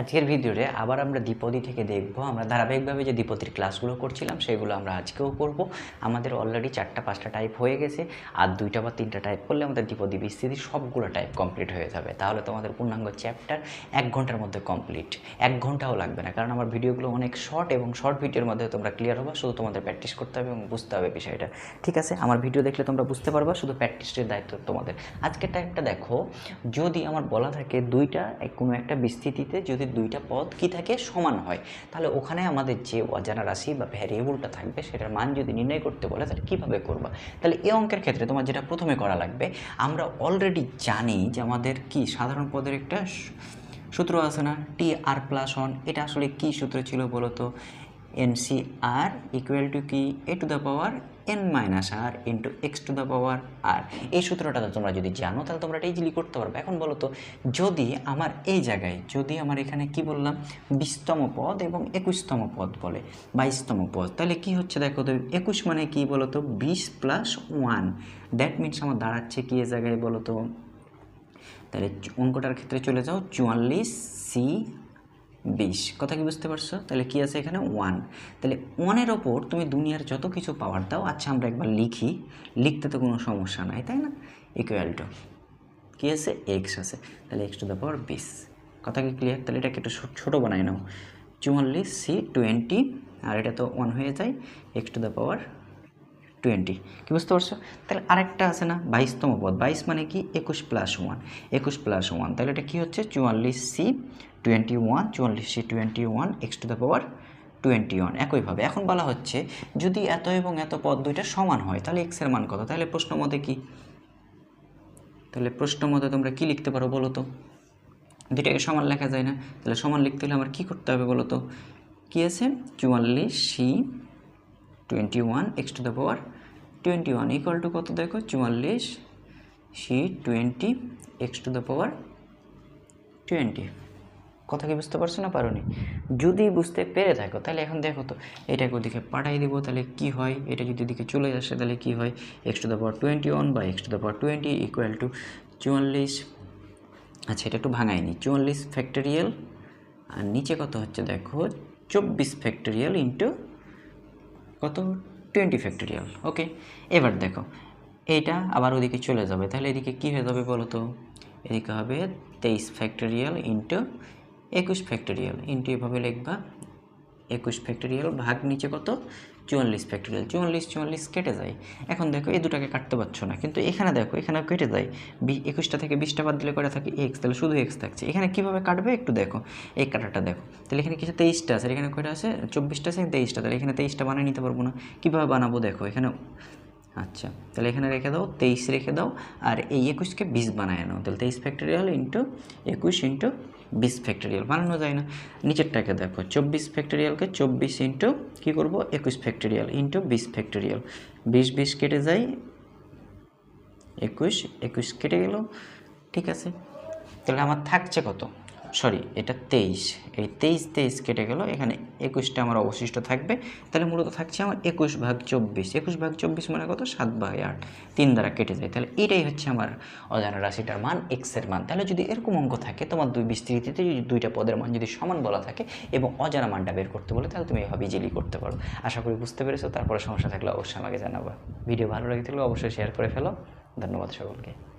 আজকের ভিডিওতে আবার আমরা দ্বিপদী থেকে দেখব। আমরা ধারাবাহিকভাবে যে দ্বিপদীর ক্লাসগুলো করছিলাম, সেগুলো আমরা আজকেও করব। আমাদের অলরেডি চারটা, পাঁচটা টাইপ হয়ে গেছে। আর দুইটা বা তিনটা টাইপ করলে আমাদের দ্বিপদী বিস্তৃতি সবগুলো টাইপ কমপ্লিট হয়ে যাবে। তাহলে তোমাদের পূর্ণাঙ্গ চ্যাপ্টার এক ঘণ্টার মধ্যে কমপ্লিট এক ঘন্টাও লাগবে না, কারণ আমার ভিডিওগুলো অনেক শর্ট এবং শর্ট ভিডিওর মধ্যে তোমরা ক্লিয়ার হবে। শুধু তোমাদের প্র্যাকটিস করতে হবে এবং বুঝতে হবে বিষয়টা। ঠিক আছে? আমার ভিডিও দেখলে তোমরা বুঝতে পারবা, শুধু প্র্যাকটিসের দায়িত্ব তোমাদের। আজকের টাইপটা দেখো, যদি আমার বলা থাকে দুইটা কোনো একটা বিস্তৃতিতে যদি দুইটা পদ কি থাকে? সমান হয়। তাহলে ওখানে আমাদের যে অজানা রাশি বা ভ্যারিয়েবলটা থাকবে, সেটার মান যদি নির্ণয় করতে বলে, তাহলে কীভাবে করবা? তাহলে এই অঙ্কের ক্ষেত্রে তোমার যেটা প্রথমে করা লাগবে, আমরা অলরেডি জানি যে আমাদের কি সাধারণ পদের একটা সূত্র আছে না? টি আর প্লাস ওয়ান এটা আসলে কি সূত্র ছিল বলো তো N C R equal to কি? A to the power N minus R into X to the power R এই সূত্রটা তোমরা যদি জানো, তাহলে তোমরা এটা ইজিলি করতে পারবে। এখন বলো তো, যদি আমার এই জায়গায়, যদি আমার এখানে কি বললাম? বিশতম পদ এবং একুশতম পদ বলে। বাইশতম পদ। তাহলে কি হচ্ছে দেখো তো, একুশ মানে কি বলো তো? বিশ প্লাস ওয়ান দ্যাট মিনস আমার দাঁড়াচ্ছে কি এ জায়গায় বলো তো? তাহলে অঙ্কটার ক্ষেত্রে চলে যাও। চুয়াল্লিশ সি বিশ। কথা কি বুঝতে পারছ? তাহলে কি আছে এখানে? ওয়ান তাহলে ওয়ানের ওপর তুমি দুনিয়ার যত কিছু পাওয়ার দাও আচ্ছা আমরা একবার লিখি। লিখতে তো কোনো সমস্যা নাই, তাই না? ইকুয়াল টু কী আছে? এক্স আছে। তাহলে এক্স টু দ্য পাওয়ার বিশ। কথা কি ক্লিয়ার তাহলে এটাকে একটু ছোটো বানাই নাও। চুয়াল্লিশ সি টোয়েন্টি আর এটা তো ওয়ান হয়ে যায়। X to the power twenty. কি বুঝতে পারছ? তাহলে আরেকটা আছে না? বাইশতম পদ। বাইশ মানে কি? একুশ প্লাস ওয়ান একুশ প্লাস ওয়ান তাহলে এটা কী হচ্ছে? চুয়াল্লিশ সি টোয়েন্টি ওয়ান চুয়াল্লিশ C twenty one X to the power twenty one একইভাবে এখন বলা হচ্ছে, যদি এত এবং এত পদ দুইটা সমান হয়, তাহলে এক্সের মান কত? তাহলে প্রশ্ন মতে কি? তাহলে প্রশ্ন মতে তোমরা কি লিখতে পারো বলো তো? দুইটাকে সমান লেখা যায় না। তাহলে সমান লিখতে হলে আমার কী করতে হবে বলো তো? কী আছে? চুয়াল্লিশ C twenty one X to the power twenty one equal to কত দেখো? চুয়াল্লিশ। C twenty X to the power twenty কথা কি বুঝতে পারছ না? পারোনি। যদি বুঝতে পেরে থাকো, তাহলে এখন দেখো তো, এটাকে ওদিকে পাঠাই দিব, তাহলে কি হয়? এটা যদি ওদিকে চলে আসে, তাহলে কি হয়? X to the power twenty one বা X to the power twenty equal to চুয়াল্লিশ। আচ্ছা এটা একটু ভাঙাই নি। চুয়াল্লিশ ফ্যাক্টরিয়াল আর নিচে কত হচ্ছে দেখো? চব্বিশ ফ্যাক্টরিয়াল ইন্টু কত? টোয়েন্টি ফ্যাক্টোরিয়াল ওকে এবার দেখো, এইটা আবার ওদিকে চলে যাবে। তাহলে এদিকে কী হয়ে যাবে বলো তো? এদিকে হবে তেইশ ফ্যাক্টোরিয়াল ইন্টু একুশ ফ্যাক্টোরিয়াল ইন্টু এভাবে লিখবা। একুশ ফ্যাক্টোরিয়াল, ভাগ নিচে কত? চুয়াল্লিশ ফ্যাক্টোরিয়াল। চুয়াল্লিশ চুয়াল্লিশ কেটে যায়। এখন দেখো, এই দুটাকে কাটতে পারছ না। কিন্তু এখানে দেখো এখানে কেটে যায়। বি, একুশটা থেকে বিশটা বাদ দিলে করে থাকে? এক্স। তাহলে শুধু এক্স থাকছে। এখানে কীভাবে কাটবে একটু দেখো। এই কাটাটা দেখো। তাহলে এখানে কিছু তেইশটা আছে। এখানে কয়টা আছে? চব্বিশটা আছে, তেইশটা। তাহলে এখানে তেইশটা বানিয়ে নিতে পারব না। কীভাবে বানাবো দেখো? এখানে আচ্ছা তাহলে এখানে রেখে দাও, তেইশ রেখে দাও, আর এই একুশকে বিশ বানায় নাও। তাহলে তেইশ ফ্যাক্টরিয়াল ইন্টু একুশ ইন্টু বিশ ফ্যাক্টরিয়াল বানানো যায় না। নিচেরটাকে দেখো, চব্বিশ ফ্যাক্টরিয়ালকে চব্বিশ ইন্টু কী করব? একুশ ফ্যাক্টরিয়াল ইন্টু বিশ ফ্যাক্টরিয়াল বিশ বিশ কেটে যায়, একুশ একুশ কেটে গেল, ঠিক আছে। তাহলে আমার থাকছে কত? সরি, এটা তেইশ। এই তেইশ তেইশ কেটে গেল। এখানে একুশটা আমার অবশিষ্ট থাকবে। তাহলে মূলত থাকছে আমার একুশ ভাগ চব্বিশ। একুশ ভাগ চব্বিশ মানে কত? সাত ভাগ আট। তিন দ্বারা কেটে যায়। তাহলে এটাই হচ্ছে আমার অজানা রাশিটার মান এক্সের মান। তাহলে যদি এরকম অঙ্ক থাকে, তোমার দুই বিস্তৃতিতে যদি দুইটা পদের মান যদি সমান বলা থাকে এবং অজানা মানটা বের করতে বলে, তাহলে তুমি এভাবে ইজিলি করতে পারো। আশা করি বুঝতে পেরেছ। তারপরে সমস্যা থাকলে অবশ্যই আমাকে জানাবা। ভিডিও ভালো লাগে থাকলে অবশ্যই শেয়ার করে ফেলো। ধন্যবাদ সকলকে।